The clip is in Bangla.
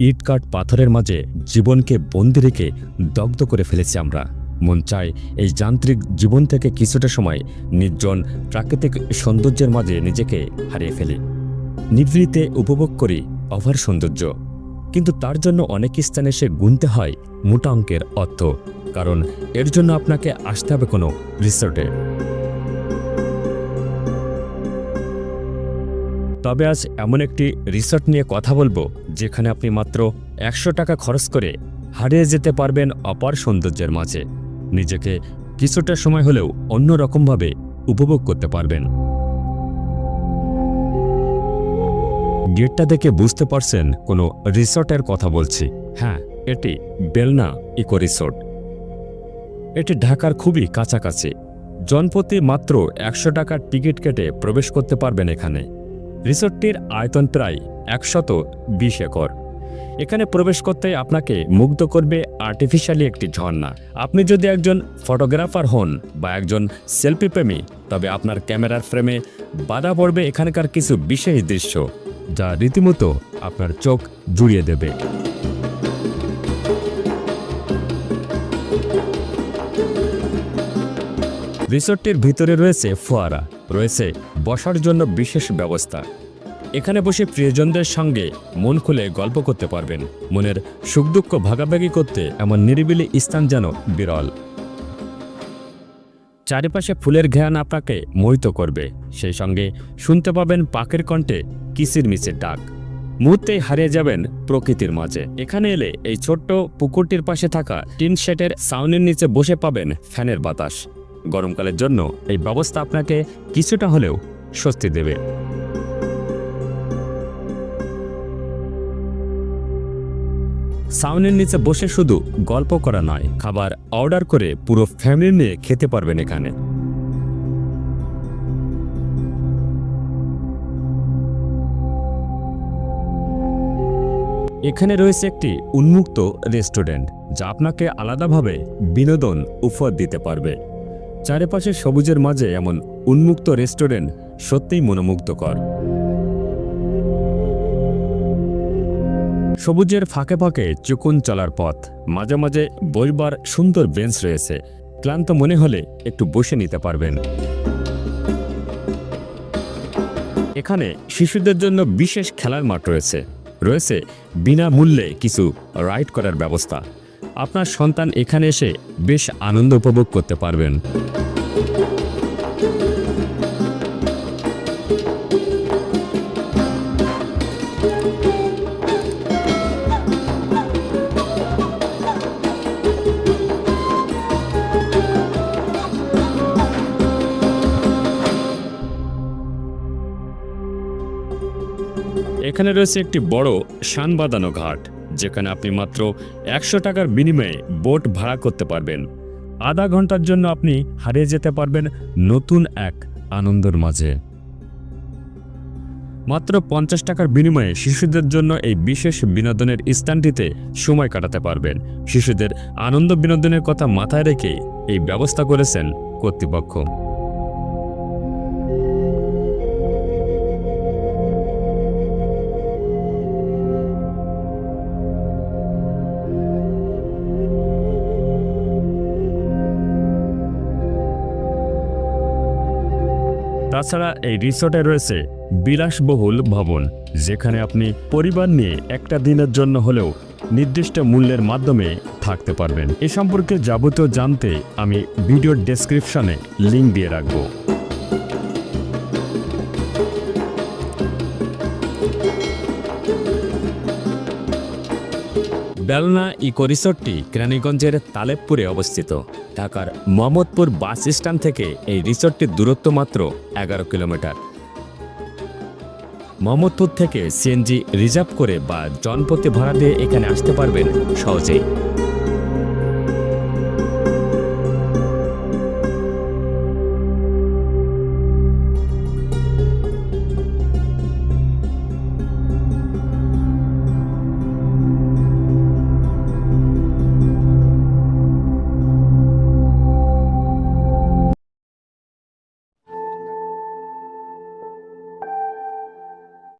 ইটকাট পাথরের মাঝে জীবনকে বন্দি রেখে দগ্ধ করে ফেলেছি আমরা। মন চায় এই যান্ত্রিক জীবন থেকে কিছুটা সময় নির্জন প্রাকৃতিক সৌন্দর্যের মাঝে নিজেকে হারিয়ে ফেলি। নিভৃতে উপভোগ করি অভার সৌন্দর্য, কিন্তু তার জন্য অনেক স্থানে সে গুনতে হয় মোটা অঙ্কের অর্থ, কারণ এর জন্য আপনাকে আসতে হবে কোনো রিসোর্টে। তবে আজ এমন একটি রিসর্ট নিয়ে কথা বলব, যেখানে আপনি মাত্র একশো টাকা খরচ করে হারিয়ে যেতে পারবেন অপার সৌন্দর্যের মাঝে। নিজেকে কিছুটা সময় হলেও অন্য রকমভাবে উপভোগ করতে পারবেন। গেটটা দেখে বুঝতে পারছেন কোনো রিসর্টের কথা বলছি। হ্যাঁ এটি বেলনা ইকো রিসোর্ট। এটি ঢাকার খুবই কাছাকাছি। জনপ্রতি মাত্র একশো টাকার টিকিট কেটে প্রবেশ করতে পারবেন এখানে। রিসোর্টটির আয়তন প্রায় একশত বিশ একর। এখানে প্রবেশ করতে আপনাকে মুগ্ধ করবে আর্টিফিশিয়ালি একটি ঝর্ণা। আপনি যদি একজন ফটোগ্রাফার হন বা একজন সেলফি প্রেমী, তবে আপনার ক্যামেরার ফ্রেমে বাধা পড়বে এখানকার কিছু বিশেষ দৃশ্য, যা রীতিমতো আপনার চোখ জুড়িয়ে দেবে। রিসোর্টটির ভিতরে রয়েছে ফোয়ারা, রয়েছে বসার জন্য বিশেষ ব্যবস্থা। এখানে বসে প্রিয়জনদের সঙ্গে মন খুলে গল্প করতে পারবেন। মনের সুখ দুঃখ ভাগাভাগি করতে এমন নিরিবিলি স্থান যেন বিরল। চারিপাশে ফুলের ঘ্রাণ আপনাকে মোহিত করবে। সেই সঙ্গে শুনতে পাবেন পাখির কণ্ঠে কিসির মিচির ডাক। মুহূর্তেই হারিয়ে যাবেন প্রকৃতির মাঝে। এখানে এলে এই ছোট্ট পুকুরটির পাশে থাকা টিন শেটের সাউনের নিচে বসে পাবেন ফ্যানের বাতাস। গরমকালের জন্য এই ব্যবস্থা আপনাকে কিছুটা হলেও স্বস্তি দেবে। সাউনের নিচে বসে শুধু গল্প করা নয়, খাবার অর্ডার করে পুরো ফ্যামিলি নিয়ে খেতে পারবেন এখানে। এখানে রয়েছে একটি উন্মুক্ত রেস্টুরেন্ট, যা আপনাকে আলাদাভাবে বিনোদন উপহার দিতে পারবে। চারিপাশে সবুজের মাঝে এমন উন্মুক্ত রেস্টুরেন্ট সত্যিই মনোমুগ্ধকর। সবুজের ফাঁকে ফাঁকে চুকুন চলার পথ, মাঝে মাঝে বইবার সুন্দর বেঞ্চ রয়েছে। ক্লান্ত মনে হলে একটু বসে নিতে পারবেন। এখানে শিশুদের জন্য বিশেষ খেলার মাঠ রয়েছে। রয়েছে বিনামূল্যে কিছু রাইড করার ব্যবস্থা। আপনার সন্তান এখানে এসে বেশ আনন্দ উপভোগ করতে পারবেন। এখানে রয়েছে একটি বড় শান বাঁধানো ঘাট। যেখানে আপনি মাত্র একশো টাকার বিনিময়ে বোট ভাড়া করতে পারবেন। আধা ঘণ্টার জন্য আপনি হারিয়ে যেতে পারবেন নতুন এক আনন্দের মাঝে। মাত্র পঞ্চাশ টাকার বিনিময়ে শিশুদের জন্য এই বিশেষ বিনোদনের স্থানটিতে সময় কাটাতে পারবেন। শিশুদের আনন্দ বিনোদনের কথা মাথায় রেখে এই ব্যবস্থা করেছেন কর্তৃপক্ষ। তাছাড়া এই রিসোর্টে রয়েছে বিলাসবহুল ভবন, যেখানে আপনি পরিবার নিয়ে একটা দিনের জন্য হলেও নির্দিষ্ট মূল্যের মাধ্যমে থাকতে পারবেন। এ সম্পর্কে যাবতীয় জানতে আমি ভিডিওর ডেসক্রিপশনে লিঙ্ক দিয়ে রাখব। বেলনা ইকো রিসোর্টটি কেরানীগঞ্জের তালেবপুরে অবস্থিত। ঢাকার মোহাম্মদপুর বাস স্ট্যান্ড থেকে এই রিসোর্টটির দূরত্ব মাত্র এগারো কিলোমিটার। মোহাম্মদপুর থেকে সিএনজি রিজার্ভ করে বা জনপতি ভাড়া দিয়ে এখানে আসতে পারবেন সহজেই।